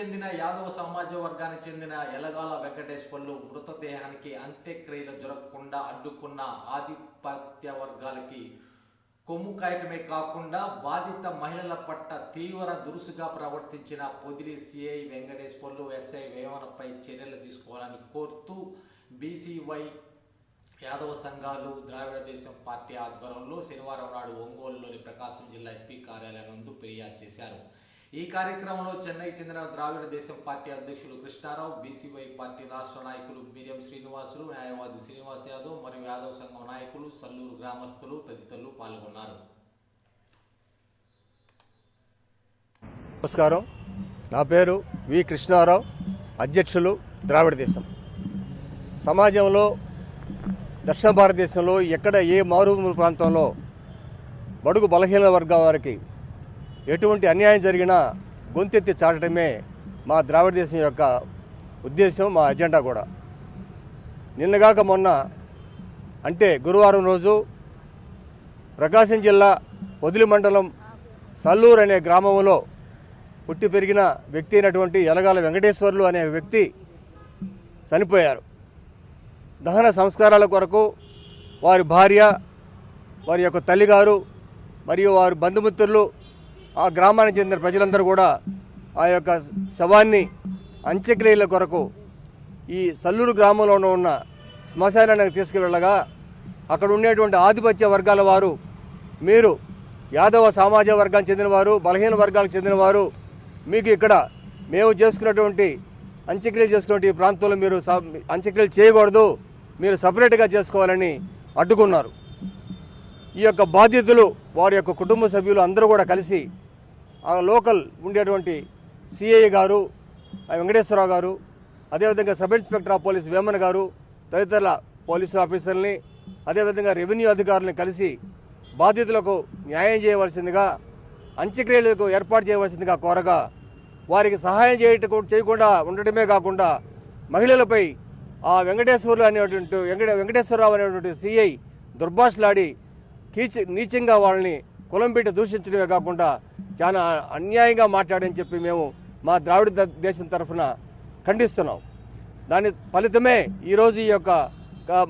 చెందిన యాదవ సమాజ వర్గానికి చెందిన ఎలగాల వెంకటేశ్వర్లు మృతదేహానికి అంత్యక్రియలు జరగకుండా అడ్డుకున్న ఆధిపత్య వర్గాలకి కొమ్ము కాయటమే కాకుండా బాధిత మహిళల పట్ల తీవ్ర దురుసుగా ప్రవర్తించిన పొదిలి సిఐ వెంకటేశ్వర్లు ఎస్ఐ వేమనపై చర్యలు తీసుకోవాలని కోరుతూ బీసీవై యాదవ సంఘాలు ద్రావిడ దేశం పార్టీ ఆధ్వర్యంలో శనివారం నాడు ఒంగోలులోని ప్రకాశం జిల్లా ఎస్పీ కార్యాలయం ముందు ఫిర్యాదు చేశారు. ఈ కార్యక్రమంలో చెన్నైకి చెందిన ద్రావిడ దేశం పార్టీ అధ్యక్షులు కృష్ణారావు బీసీవై పార్టీ రాష్ట్ర నాయకులు మిరియం శ్రీనివాసులు న్యాయవాది శ్రీనివాస్ యాదవ్ మరియు యాదవ్ సంఘం నాయకులు సల్లూరు గ్రామస్తులు తదితరులు పాల్గొన్నారు. నమస్కారం. నా పేరు వి కృష్ణారావు అధ్యక్షులు ద్రావిడ దేశం. సమాజంలో దక్షిణ భారతదేశంలో ఎక్కడ ఏ మారుమూల ప్రాంతంలో బడుగు బలహీన వర్గాల వారికి ఎటువంటి అన్యాయం జరిగినా గొంతెత్తి చాటడమే మా ద్రావిడ దేశం యొక్క ఉద్దేశం మా అజెండా కూడా. నిన్నగాక మొన్న అంటే గురువారం రోజు ప్రకాశం జిల్లా పొదిలి మండలం సల్లూరు అనే గ్రామంలో పుట్టి పెరిగిన వ్యక్తి అయినటువంటి ఎలగాల వెంకటేశ్వర్లు అనే వ్యక్తి చనిపోయారు. దహన సంస్కారాల కొరకు వారి భార్య వారి యొక్క తల్లిగారు మరియు వారి బంధుమిత్రులు ఆ గ్రామానికి చెందిన ప్రజలందరూ కూడా ఆ యొక్క శవాన్ని అంత్యక్రియల కొరకు ఈ సల్లూరు గ్రామంలోనూ ఉన్న శ్మశానానికి తీసుకువెళ్ళగా అక్కడ ఉండేటువంటి ఆధిపత్య వర్గాల వారు మీరు యాదవ సామాజిక వర్గానికి చెందినవారు బలహీన వర్గాలకు చెందినవారు మీకు ఇక్కడ మేము చేసుకున్నటువంటి అంత్యక్రియలు చేసుకున్నటువంటి ఈ ప్రాంతంలో మీరు అంత్యక్రియలు చేయకూడదు మీరు సపరేట్గా చేసుకోవాలని అడ్డుకున్నారు. ఈ యొక్క బాధ్యతలు వారి యొక్క కుటుంబ సభ్యులు అందరూ కూడా కలిసి ఆ లోకల్ ఉండేటువంటి సిఐ గారు ఆ వెంకటేశ్వరరావు గారు అదేవిధంగా sub inspector of police Veman గారు తదితరుల పోలీసు ఆఫీసర్ని అదేవిధంగా రెవెన్యూ అధికారులను కలిసి బాధితులకు న్యాయం చేయవలసిందిగా అంత్యక్రియలకు ఏర్పాటు చేయవలసిందిగా కోరగా వారికి సహాయం చేయటకు చేయకుండా ఉండటమే కాకుండా మహిళలపై ఆ వెంకటేశ్వరులు అనేటువంటి వెంకట వెంకటేశ్వరరావు అనేటువంటి సిఐ దుర్భాషలాడి కీచి నీచంగా వాళ్ళని కులం పెట్టి దూషించడమే కాకుండా చాలా అన్యాయంగా మాట్లాడని చెప్పి మేము మా ద్రావిడ దేశం తరఫున ఖండిస్తున్నాం. దాని ఫలితమే ఈరోజు ఈ యొక్క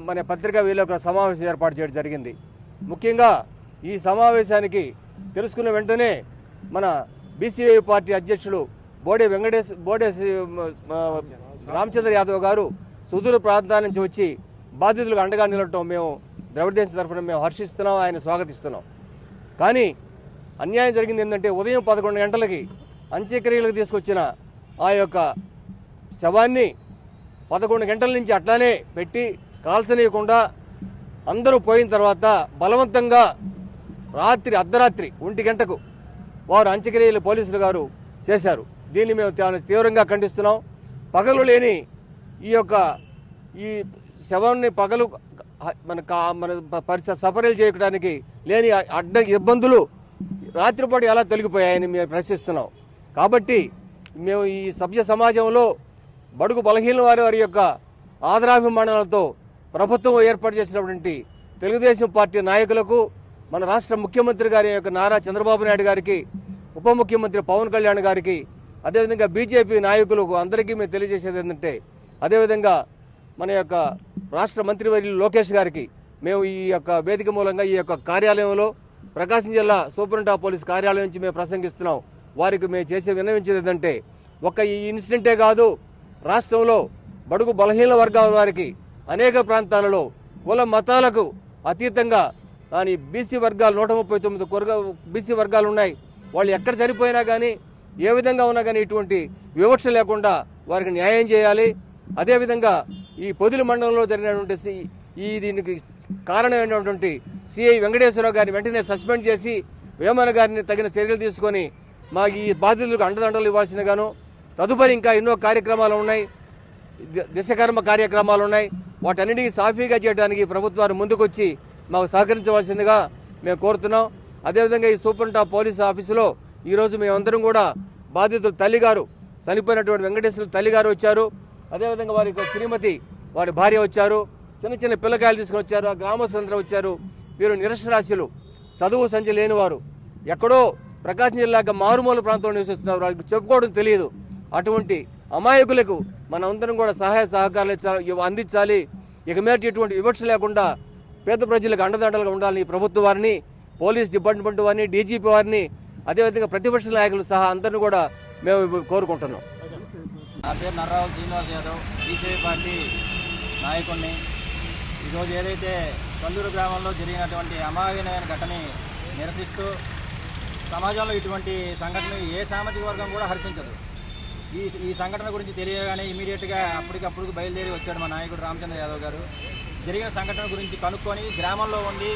మన పత్రికా విలేకరుల సమావేశం ఏర్పాటు చేయడం జరిగింది. ముఖ్యంగా ఈ సమావేశానికి తెలుసుకున్న వెంటనే మన బీసీఐ పార్టీ అధ్యక్షులు బోడే వెంకటేశ్ బోడే రామచంద్ర యాదవ్ గారు సుదూర ప్రాంతాల నుంచి వచ్చి బాధితులకు అండగా నిలవటం మేము ద్రవిడదేశం తరఫున మేము హర్షిస్తున్నాం ఆయన స్వాగతిస్తున్నాం. కానీ అన్యాయం జరిగింది ఏంటంటే ఉదయం పదకొండు గంటలకి అంత్యక్రియలకు తీసుకొచ్చిన ఆ యొక్క శవాన్ని పదకొండు గంటల నుంచి అట్లానే పెట్టి కాల్చనీయకుండా అందరూ పోయిన తర్వాత బలవంతంగా రాత్రి అర్ధరాత్రి ఒంటి గంటకు వారు అంత్యక్రియలు పోలీసులు గారు చేశారు. దీన్ని మేము తీవ్రంగా ఖండిస్తున్నాం. పగలు లేని ఈ యొక్క ఈ శవాన్ని పగలు మన కా- మన ప- పరిసర చేయడానికి లేని అడ్డ ఇబ్బందులు రాత్రిపాటు ఎలా తొలగిపోయాయని మేము ప్రశ్నిస్తున్నాం. కాబట్టి మేము ఈ సభ్య సమాజంలో బడుగు బలహీన వారి వారి యొక్క ఆదరాభిమానాలతో ప్రభుత్వం ఏర్పాటు చేసినటువంటి తెలుగుదేశం పార్టీ నాయకులకు మన రాష్ట్ర ముఖ్యమంత్రి గారి యొక్క నారా చంద్రబాబు నాయుడు గారికి ఉప ముఖ్యమంత్రి పవన్ కళ్యాణ్ గారికి అదేవిధంగా బీజేపీ నాయకులకు అందరికీ మేము తెలియజేసేది ఏంటంటే అదేవిధంగా మన యొక్క రాష్ట్ర మంత్రివర్యులు లోకేష్ గారికి మేము ఈ యొక్క వేదిక మూలంగా ఈ యొక్క కార్యాలయంలో ప్రకాశం జిల్లా సూపరింటా పోలీస్ కార్యాలయం నుంచి మేము ప్రసంగిస్తున్నాం. వారికి మేము చేసే విన్నవించేది ఏంటంటే ఒక ఈ ఇన్సిడెంటే కాదు రాష్ట్రంలో బడుగు బలహీన వర్గాల వారికి అనేక ప్రాంతాలలో కుల మతాలకు అతీతంగా కానీ బీసీ వర్గాలు నూట ముప్పై తొమ్మిది కొరగా బీసీ వర్గాలు ఉన్నాయి. వాళ్ళు ఎక్కడ చనిపోయినా కానీ ఏ విధంగా ఉన్నా కానీ ఇటువంటి వివక్ష లేకుండా వారికి న్యాయం చేయాలి. అదేవిధంగా ఈ పొదిలి మండలంలో జరిగినటువంటి సి- ఈ దీనికి కారణమైనటువంటి సిఐ వెంకటేశ్వరరావు గారిని వెంటనే సస్పెండ్ చేసి వేమన గారిని తగిన చర్యలు తీసుకొని మా ఈ బాధితులకు అండదండలు ఇవ్వాల్సిందిగాను. తదుపరి ఇంకా ఎన్నో కార్యక్రమాలు ఉన్నాయి. దిశకర్మ కార్యక్రమాలు ఉన్నాయి. వాటన్నిటికీ సాఫీగా చేయడానికి ప్రభుత్వాలు ముందుకొచ్చి మాకు సహకరించవలసిందిగా మేము కోరుతున్నాం. అదేవిధంగా ఈ సూపర్ టాప్ పోలీస్ ఆఫీసులో ఈరోజు మేమందరం కూడా బాధితుల తల్లిగారు చనిపోయినటువంటి వెంకటేశ్వర తల్లిగారు వచ్చారు. అదేవిధంగా వారి యొక్క శ్రీమతి వారి భార్య వచ్చారు. చిన్న చిన్న పిల్లకాయలు తీసుకుని వచ్చారు. ఆ గ్రామస్తులందరూ వచ్చారు. వీరు నిరక్షరాస్యులు చదువు సంచి లేనివారు. ఎక్కడో ప్రకాశం జిల్లాగా మారుమూల ప్రాంతంలో నివసిస్తున్నారు. వాళ్ళకి చెప్పుకోవడం తెలియదు. అటువంటి అమాయకులకు మన అందరం కూడా సహాయ సహకారాలు ఇచ్చాలి అందించాలి. ఇక మీద ఇటువంటి వివక్ష లేకుండా పేద ప్రజలకు అండదండలుగా ఉండాలని ప్రభుత్వ వారిని పోలీస్ డిపార్ట్మెంట్ వారిని డీజీపీ వారిని అదేవిధంగా ప్రతిపక్ష నాయకులు సహా అందరిని కూడా మేము కోరుకుంటున్నాం. నా పేరు నర్రావులు శ్రీనివాస్ యాదవ్. బీసీపీ పార్టీ నాయకుడిని ఈరోజు ఏదైతే సల్లూరు గ్రామంలో జరిగినటువంటి అమాయనమైన ఘటనని నిరసిస్తూ సమాజంలో ఇటువంటి సంఘటన ఏ సామాజిక వర్గం కూడా హర్షించదు. ఈ ఈ సంఘటన గురించి తెలియగానే ఇమీడియట్గా అప్పటికప్పుడు బయలుదేరి వచ్చాడు మా నాయకుడు రామచంద్ర యాదవ్ గారు. జరిగిన సంఘటన గురించి కనుక్కొని గ్రామంలో ఉండి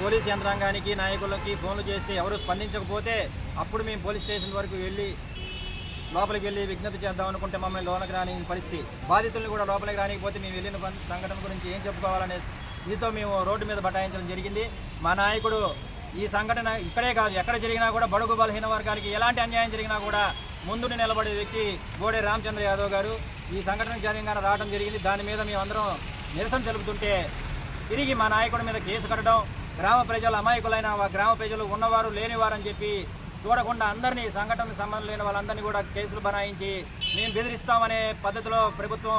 పోలీస్ యంత్రాంగానికి నాయకులకి ఫోన్లు చేస్తే ఎవరు స్పందించకపోతే అప్పుడు మేము పోలీస్ స్టేషన్ వరకు వెళ్ళి లోపలికి వెళ్ళి విజ్ఞప్తి చేద్దాం అనుకుంటే మమ్మల్ని లోనకి రాని పరిస్థితి. బాధితుల్ని కూడా లోపలికి రానికపోతే మేము వెళ్ళిన సంఘటన గురించి ఏం చెప్పుకోవాలనే దీంతో మేము రోడ్డు మీద బటాయించడం జరిగింది. మా నాయకుడు ఈ సంఘటన ఇక్కడే కాదు ఎక్కడ జరిగినా కూడా బడుగు బలహీన వర్గాలకి ఎలాంటి అన్యాయం జరిగినా కూడా ముందుని నిలబడే వ్యక్తి గోడే రామచంద్ర యాదవ్ గారు. ఈ సంఘటన జరిగిన రావడం జరిగింది. దాని మీద మేమందరం నిరసన తెలుపుతుంటే తిరిగి మా నాయకుడి మీద కేసు కట్టడం గ్రామ ప్రజలు అమాయకులైన గ్రామ ప్రజలు ఉన్నవారు లేనివారని చెప్పి చూడకుండా అందరినీ సంఘటనకు సంబంధం లేని వాళ్ళందరినీ కూడా కేసులు బనాయించి మేము బెదిరిస్తామనే పద్ధతిలో ప్రభుత్వం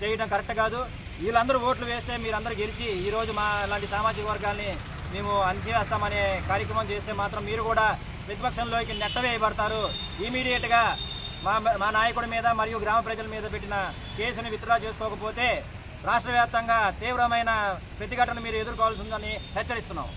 చేయడం కరెక్ట్ కాదు. వీళ్ళందరూ ఓట్లు వేస్తే మీరందరూ గెలిచి ఈరోజు మా లాంటి సామాజిక వర్గాల్ని మేము అణిచివేస్తామనే కార్యక్రమం చేస్తే మాత్రం మీరు కూడా ప్రతిపక్షంలోకి నెట్టవేయబడతారు. ఇమీడియట్గా మా మా నాయకుడి మీద మరియు గ్రామ ప్రజల మీద పెట్టిన కేసుని విత్డ్రా చేసుకోకపోతే రాష్ట్ర వ్యాప్తంగా తీవ్రమైన ప్రతిఘటన మీరు ఎదుర్కోవాల్సి ఉందని హెచ్చరిస్తున్నాం.